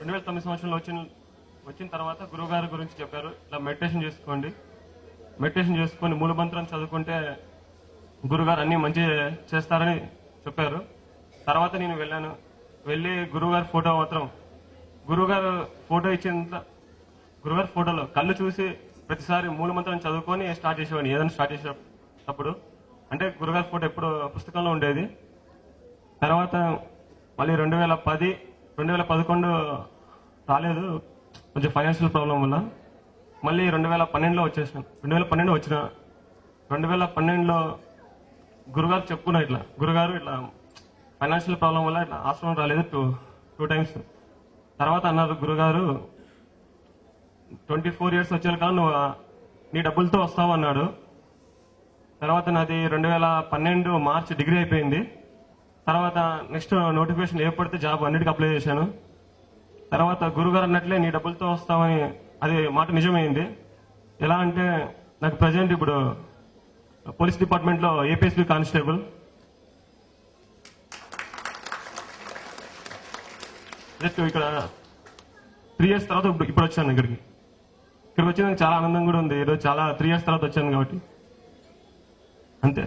రెండు వేల తొమ్మిది సంవత్సరంలో వచ్చిన వచ్చిన తర్వాత గురువుగారి గురించి చెప్పారు. ఇలా మెడిటేషన్ చేసుకోండి. మెడిటేషన్ చేసుకొని మూలమంత్రం చదువుకుంటే గురుగారు అన్ని మంచి చేస్తారని చెప్పారు. తర్వాత నేను వెళ్ళాను. వెళ్ళి గురువుగారి ఫోటో మాత్రం గురువుగారు ఫోటో ఇచ్చిన గురుగారి ఫోటోలో కళ్ళు చూసి ప్రతిసారి మూలమంత్రం చదువుకొని స్టార్ట్ చేసేవాడిని. ఏదైనా స్టార్ట్ చేసేటప్పుడు. అంటే గురుగారి ఫోటో ఎప్పుడు పుస్తకంలో ఉండేది. తర్వాత మళ్ళీ రెండు వేల పది రెండు వేల పదకొండు రాలేదు. కొంచెం ఫైనాన్షియల్ ప్రాబ్లం వల్ల. మళ్ళీ రెండు వేల పన్నెండులో వచ్చేసాను. రెండు వేల పన్నెండు వచ్చిన రెండు వేల పన్నెండులో గురుగారు చెప్పుకున్నా ఇట్లా. గురుగారు ఇట్లా ఫైనాన్షియల్ ప్రాబ్లం వల్ల ఇట్లా ఆశ్రమం రాలేదు టూ టూ టైమ్స్ తర్వాత అన్నారు గురుగారు ట్వంటీ ఫోర్ ఇయర్స్ వచ్చాక నువ్వు నీ డబ్బులతో వస్తావు అన్నాడు. తర్వాత నాది రెండు వేల పన్నెండు మార్చ్ డిగ్రీ అయిపోయింది. తర్వాత నెక్స్ట్ నోటిఫికేషన్ ఏర్పడితే జాబ్ అన్నిటికీ అప్లై చేశాను. తర్వాత గురుగారు అన్నట్లే నీ డబ్బులతో వస్తామని అది మాట నిజమైంది. ఎలా అంటే నాకు ప్రజెంట్ ఇప్పుడు పోలీస్ డిపార్ట్మెంట్లో ఏపీఎస్పీ కానిస్టేబుల్. జస్ట్ ఇక్కడ త్రీ ఇయర్స్ తర్వాత ఇప్పుడు ఇప్పుడు వచ్చాను ఇక్కడికి. ఇక్కడికి వచ్చిన చాలా ఆనందం కూడా ఉంది. ఈరోజు చాలా త్రీ ఇయర్స్ తర్వాత వచ్చాను కాబట్టి. అంతే.